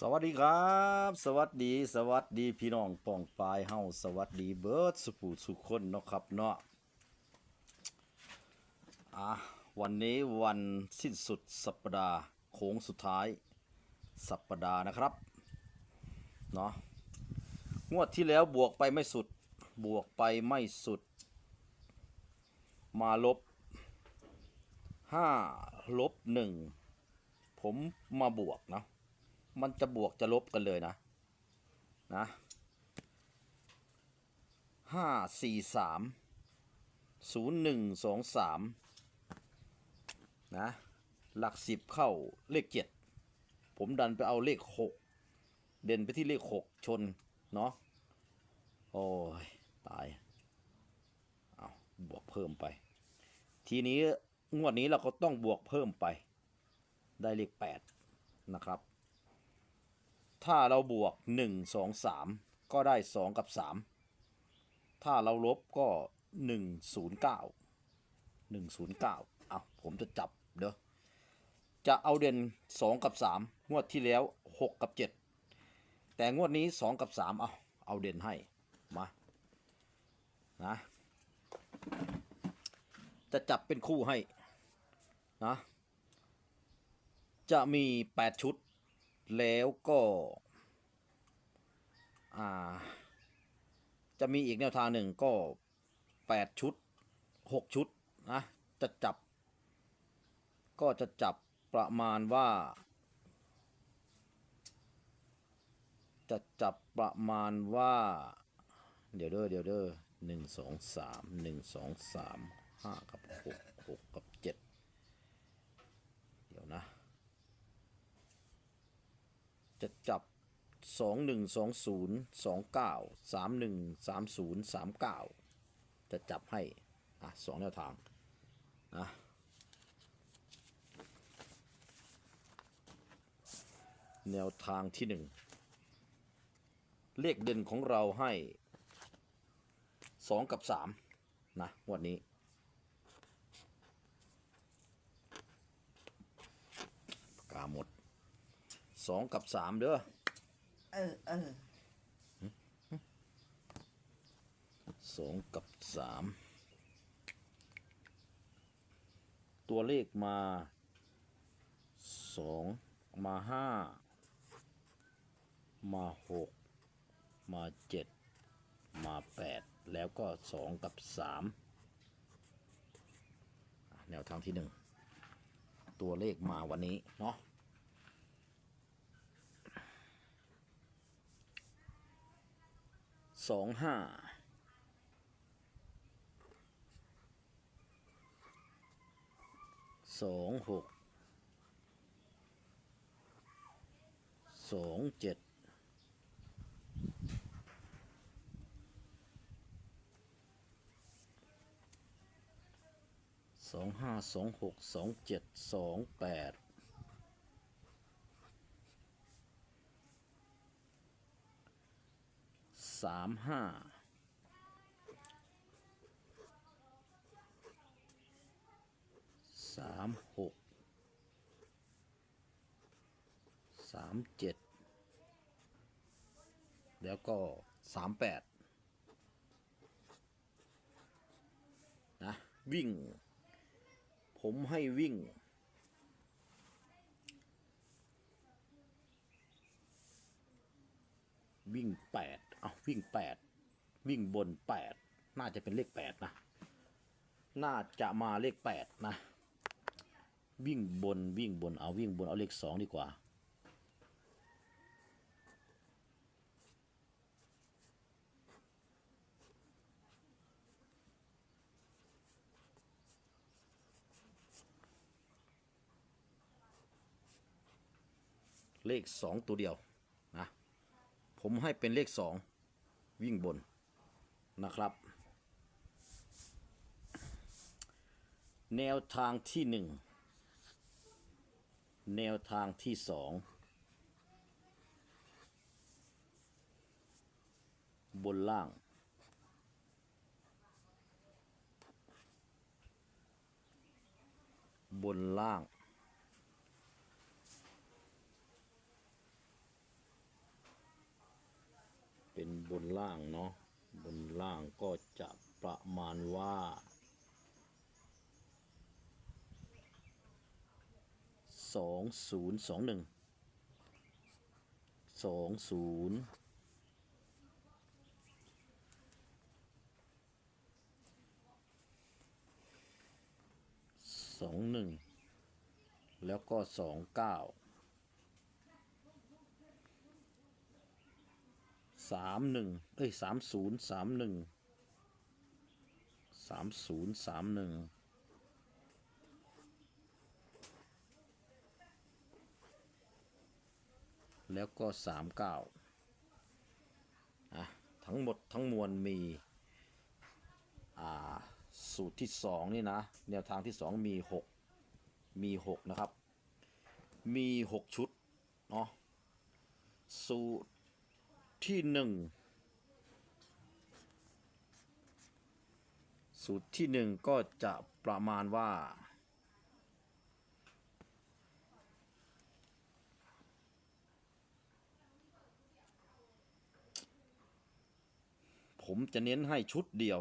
สวัสดีครับ สวัสดีสวัสดีพี่น้องป่องปลายเฮาสวัสดีเบิร์ดสุปูสุคนเนาะครับเนาะอะวันนี้วันสิ้นสุดสัปดาห์โค้งสุดท้ายสัปดาห์นะครับเนาะงวดที่แล้วบวกไปไม่สุดบวกไปไม่สุด มาลบห้าลบหนึ่งผมมาบวกเนาะ มันจะบวกจะลบกันเลยนะนะห้าสี่สามศูนย์หนึ่งสองสามนะหลักสิบเข้าเลขเจ็ดผมดันไปเอาเลขหกเด่นไปที่เลขหกชน เนาะโอ้ย ตาย เอาบวกเพิ่มไป ทีนี้ งวดนี้เราก็ต้องบวกเพิ่มไป ได้เลขแปดนะครับ ถ้าเราบวก 1 2 3 ก็ได้ 2 กับ 3 ถ้าเราลบก็ 1 0 9 1 0 9อะผมจะจับเด้อจะเอาเด่น 2 กับ 3 งวดที่แล้ว 6 กับ 7 แต่งวดนี้ 2 กับ 3 เอาเอาเด่นให้ มา นะ จะจับเป็นคู่ให้ นะ จะมี 8 ชุด แล้วก็จะมีอีกแนวทางหนึ่งก็ 8 ชุด 6 ชุดนะจะจับ ก็จะจับประมาณว่า จะจับประมาณว่า เดี๋ยวเด้อเดี๋ยวเด้อหนึ่งสองสามหนึ่งสองสามห้ากับหกหกกับเจ็ดเดี๋ยวนะ จะจับสองหนึ่งสองศูนย์สองเก้าสามหนึ่งสาม ศูนย์สามเก้าจะจับให้ อะสองแนวทางนะแนวทางที่หนึ่งเลขเด่นของเราให้สองกับสามนะวันนี้ปากกาหมด สองกับสามเด้อเออเออสองกับสามตัวเลขมาสองมาห้ามาหกมาเจ็ดมาแปดแล้วก็สองกับสามอะแนวทางที่หนึ่งตัวเลขมาวันนี้เนาะ สองห้าสองหกสองเจ็ดสองห้าสองหกสองเจ็ดสองแปด สามห้าสามหกสามเจ็ดแล้วก็สามแปดนะวิ่ง ผมให้วิ่งวิ่งแปด เอาวิ่งแปดวิ่งบนแปดน่าจะเป็นเลขแปดนะ น่าจะมาเลขแปดนะ วิ่งบนวิ่งบนเอาวิ่งบนเอาเลขสองดีกว่าเลขสองตัวเดียวนะ ผมให้เป็นเลขสอง วิ่งบนนะครับ แนวทางที่หนึ่งแนวทางที่สองบนล่าง บนล่าง บนล่างเนาะบนล่างก็จะประมาณว่า สองศูนย์สองหนึ่ง สองศูนย์สองหนึ่ง แล้วก็สองเก้า สามหนึ่งเอ้ยสามศูนย์สามหนึ่งสามศูนย์สามหนึ่งแล้วก็สามเก้าอะทั้งหมดทั้งมวลมี อ่า สูตรที่สองนี่นะ แนวทางที่สองมีหกมีหกนะครับ มีหกชุด เนาะสูตร ที่หนึ่งสูตรที่หนึ่งก็จะประมาณว่า ผมจะเน้นให้ชุดเดียว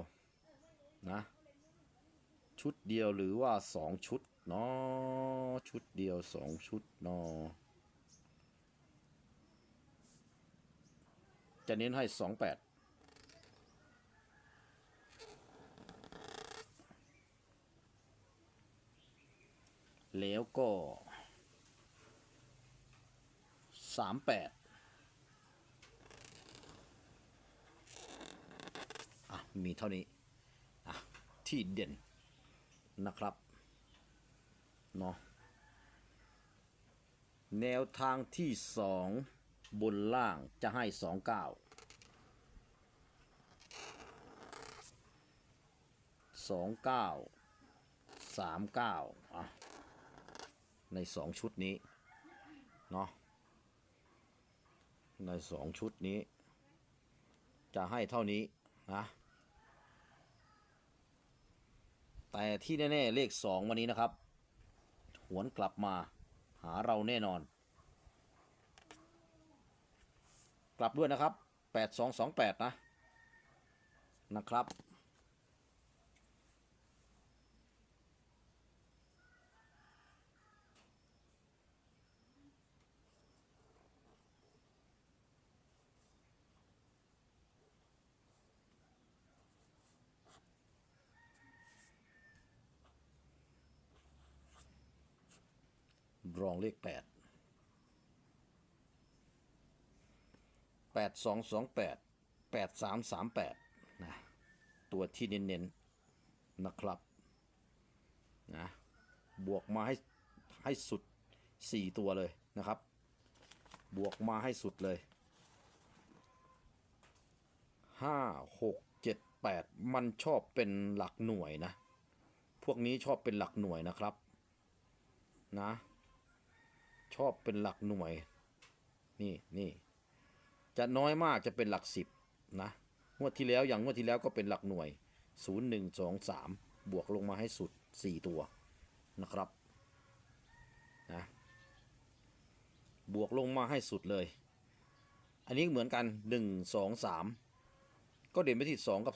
นะ ชุดเดียวหรือว่าสองชุดเนาะชุดเดียวสองชุดเนาะ จะเน้นให้สองแปดแล้วก็สามแปดอะ มีเท่านี้ อะ ที่เด่นนะครับ เนาะแนวทางที่สอง บนล่างจะให้สองเก้าสองเก้าสามเก้าอะในสองชุดนี้ เนาะในสองชุดนี้ จะให้เท่านี้นะแต่ที่แน่ ๆ เลขสองวันนี้นะครับ หวนกลับมาหาเราแน่นอน กลับด้วยนะครับ8228นะนะครับ รองเลข8แปดสองสองแปดแปดสามสามแปด นะตัวที่เน้นๆนะครับนะบวกมาให้ให้สุดสี่ตัวเลยนะครับ บวกมาให้สุดเลยห้าหกเจ็ดแปดมันชอบเป็นหลักหน่วยนะ พวกนี้ชอบเป็นหลักหน่วยนะครับนะชอบเป็นหลักหน่วย นี่นี่ จะน้อยมากจะเป็นหลักสิบนะงวดที่แล้วอย่างงวดที่แล้วก็เป็นหลักหน่วย 0 1 2 3 บวกลงมาให้สุด 4 ตัวนะครับนะบวกลงมาให้สุดเลย อันนี้เหมือนกัน 1 2 3 ก็เด่นไปที่ 2 กับ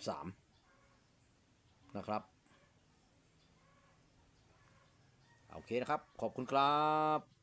3 นะครับ โอเคนะครับ ขอบคุณครับ